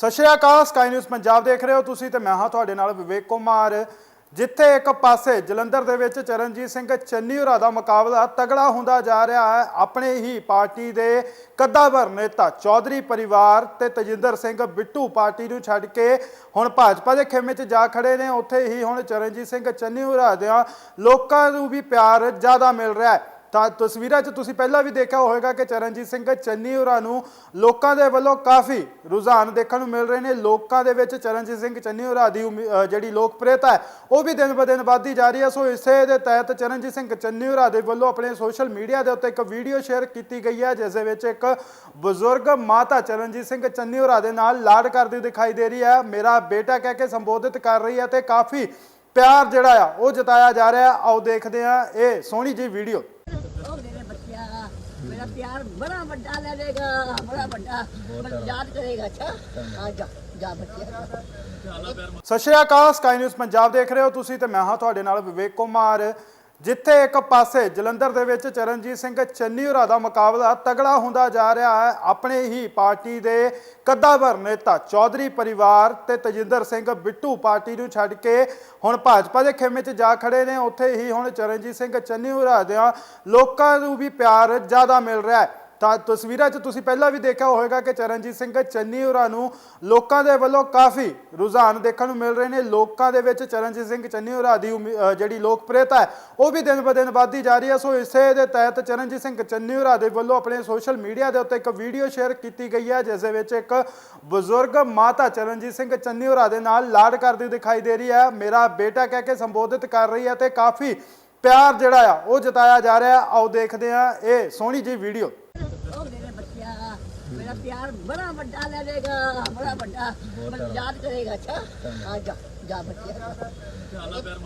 ਸਤਿ ਸ਼੍ਰੀ ਅਕਾਲ ਸਕਾਈ ਨਿਊਜ਼ ਪੰਜਾਬ ਦੇਖ ਰਹੇ ਹੋ ਤੁਸੀਂ ਤੇ ਮੈਂ ਹਾਂ ਤੁਹਾਡੇ ਨਾਲ ਵਿਵੇਕ ਕੁਮਾਰ। ਜਿੱਥੇ ਇੱਕ ਪਾਸੇ ਜਲੰਧਰ ਦੇ ਵਿੱਚ ਚਰਨਜੀਤ ਸਿੰਘ ਚੰਨੀ ਹੋਰਾਂ ਦਾ ਮੁਕਾਬਲਾ ਤਗੜਾ ਹੁੰਦਾ ਜਾ ਰਿਹਾ ਹੈ, ਆਪਣੇ ਹੀ ਪਾਰਟੀ ਦੇ ਕੱਦਾਵਰ ਨੇਤਾ ਚੌਧਰੀ ਪਰਿਵਾਰ ਤੇ ਤਜਿੰਦਰ ਸਿੰਘ ਬਿੱਟੂ ਪਾਰਟੀ ਨੂੰ ਛੱਡ ਕੇ ਹੁਣ ਭਾਜਪਾ ਦੇ ਖੇਮੇ 'ਚ ਜਾ ਖੜੇ ਨੇ। ਉੱਥੇ ਹੀ ਹੁਣ ਚਰਨਜੀਤ ਸਿੰਘ ਚੰਨੀ ਹੋਰਾਂ ਦੇ ਲੋਕਾਂ ਨੂੰ ਵੀ ਪਿਆਰ ਜ਼ਿਆਦਾ ਮਿਲ ਰਿਹਾ ਹੈ। ਤਾਂ ਤਸਵੀਰਾਂ 'ਚ ਤੁਸੀਂ ਪਹਿਲਾਂ ਵੀ ਦੇਖਿਆ ਹੋਵੇਗਾ ਕਿ ਚਰਨਜੀਤ ਸਿੰਘ ਚੰਨੀ ਹੋਰਾਂ ਨੂੰ ਲੋਕਾਂ ਦੇ ਵੱਲੋਂ ਕਾਫੀ ਰੁਝਾਨ ਦੇਖਣ ਨੂੰ ਮਿਲ ਰਹੇ ਨੇ। ਲੋਕਾਂ ਦੇ ਵਿੱਚ ਚਰਨਜੀਤ ਸਿੰਘ ਚੰਨੀ ਹੋਰਾਂ ਦੀ ਉਮੀ- ਜਿਹੜੀ ਲੋਕਪ੍ਰਿਯਤਾ ਹੈ, ਉਹ ਵੀ ਦਿਨ ਬ ਦਿਨ ਵੱਧਦੀ ਜਾ ਰਹੀ ਹੈ। ਸੋ ਇਸੇ ਦੇ ਤਹਿਤ ਚਰਨਜੀਤ ਸਿੰਘ ਚੰਨੀ ਹੋਰਾਂ ਦੇ ਵੱਲੋਂ ਆਪਣੇ ਸੋਸ਼ਲ ਮੀਡੀਆ ਦੇ ਉੱਤੇ ਇੱਕ ਵੀਡੀਓ ਸ਼ੇਅਰ ਕੀਤੀ ਗਈ ਹੈ, ਜਿਸ ਦੇ ਵਿੱਚ ਇੱਕ ਬਜ਼ੁਰਗ ਮਾਤਾ ਚਰਨਜੀਤ ਸਿੰਘ ਚੰਨੀ ਹੋਰਾਂ ਦੇ ਨਾਲ ਲਾਡ ਕਰਦੀ ਦਿਖਾਈ ਦੇ ਰਹੀ ਹੈ। ਮੇਰਾ ਬੇਟਾ ਕਹਿ ਕੇ ਸੰਬੋਧਿਤ ਕਰ ਰਹੀ ਹੈ ਤੇ ਕਾਫੀ ਪਿਆਰ ਜਿਹੜਾ ਆ, ਉਹ ਜਤਾਇਆ ਜਾ ਰਿਹਾ ਆਓ ਦੇਖਦੇ ਹਾਂ ਇਹ ਸੋਹਣੀ ਜੀ ਵੀਡੀਓ। ਬੱਚਿਆ ਮੇਰਾ ਪਿਆਰ ਬੜਾ ਵੱਡਾ ਲੈ ਲੇਗਾ ਬੜਾ ਵੱਡਾ ਮੈਨੂੰ ਯਾਦ ਕਰੇਗਾ ਅੱਛਾ? ਆ ਜਾ ਜਾ ਬੱਚਿਆ। ਸਤਿ ਸ਼੍ਰੀ ਅਕਾਲ ਸਕਾਈ ਨਿਊਜ਼ ਪੰਜਾਬ ਦੇਖ ਰਹੇ ਹੋ ਤੁਸੀਂ ਤੇ ਮੈਂ ਹਾਂ ਤੁਹਾਡੇ ਨਾਲ ਵਿਵੇਕ ਕੁਮਾਰ। ਜਿੱਥੇ ਇੱਕ ਪਾਸੇ ਜਲੰਧਰ ਦੇ ਵਿੱਚ ਚਰਨਜੀਤ ਸਿੰਘ ਚੰਨੀ ਹੋਰਾਂ ਦਾ ਮੁਕਾਬਲਾ ਤਗੜਾ ਹੁੰਦਾ ਜਾ ਰਿਹਾ ਹੈ, ਆਪਣੇ ਹੀ ਪਾਰਟੀ ਦੇ ਕੱਦਾਵਰ ਨੇਤਾ ਚੌਧਰੀ ਪਰਿਵਾਰ ਤੇ ਤਜਿੰਦਰ ਸਿੰਘ ਬਿੱਟੂ ਪਾਰਟੀ ਨੂੰ ਛੱਡ ਕੇ ਹੁਣ ਭਾਜਪਾ ਦੇ ਖੇਮੇ 'ਚ ਜਾ ਖੜੇ ਨੇ। ਉੱਥੇ ਹੀ ਹੁਣ ਚਰਨਜੀਤ ਸਿੰਘ ਚੰਨੀ ਹੋਰਾਂ ਦੇ ਲੋਕਾਂ ਨੂੰ ਵੀ ਪਿਆਰ ਜ਼ਿਆਦਾ ਮਿਲ ਰਿਹਾ ਹੈ। ਤਾਂ ਤਸਵੀਰਾਂ 'ਚ ਤੁਸੀਂ ਪਹਿਲਾਂ ਵੀ ਦੇਖਿਆ ਹੋਵੇਗਾ ਕਿ ਚਰਨਜੀਤ ਸਿੰਘ ਚੰਨੀ ਹੋਰਾਂ ਨੂੰ ਲੋਕਾਂ ਦੇ ਵੱਲੋਂ ਕਾਫੀ ਰੁਝਾਨ ਦੇਖਣ ਨੂੰ ਮਿਲ ਰਹੇ ਨੇ। ਲੋਕਾਂ ਦੇ ਵਿੱਚ ਚਰਨਜੀਤ ਸਿੰਘ ਚੰਨੀ ਹੋਰਾਂ ਦੀ ਉਮੀ- ਜਿਹੜੀ ਲੋਕਪ੍ਰਿਯਤਾ ਹੈ, ਉਹ ਵੀ ਦਿਨ ਬ ਦਿਨ ਵੱਧਦੀ ਜਾ ਰਹੀ ਹੈ। ਸੋ ਇਸੇ ਦੇ ਤਹਿਤ ਚਰਨਜੀਤ ਸਿੰਘ ਚੰਨੀ ਹੋਰਾਂ ਦੇ ਵੱਲੋਂ ਆਪਣੇ ਸੋਸ਼ਲ ਮੀਡੀਆ ਦੇ ਉੱਤੇ ਇੱਕ ਵੀਡੀਓ ਸ਼ੇਅਰ ਕੀਤੀ ਗਈ ਹੈ, ਜਿਸ ਦੇ ਵਿੱਚ ਇੱਕ ਬਜ਼ੁਰਗ ਮਾਤਾ ਚਰਨਜੀਤ ਸਿੰਘ ਚੰਨੀ ਹੋਰਾਂ ਦੇ ਨਾਲ ਲਾਡ ਕਰਦੀ ਦਿਖਾਈ ਦੇ ਰਹੀ ਹੈ। ਮੇਰਾ ਬੇਟਾ ਕਹਿ ਕੇ ਸੰਬੋਧਿਤ ਕਰ ਰਹੀ ਹੈ ਤੇ ਕਾਫੀ ਪਿਆਰ ਜਿਹੜਾ ਆ, ਉਹ ਜਤਾਇਆ ਜਾ ਰਿਹਾ ਆਓ ਦੇਖਦੇ ਹਾਂ ਇਹ ਸੋਹਣੀ ਜੀ ਵੀਡੀਓ। ਮੇਰਾ ਪਿਆਰ ਬੜਾ ਵੱਡਾ ਲੈ ਲੇਗਾ ਬੜਾ ਵੱਡਾ ਮੈਨੂੰ ਯਾਦ ਕਰੇਗਾ ਅੱਛਾ? ਆ ਜਾ ਜਾ ਬੱਚਿਆ।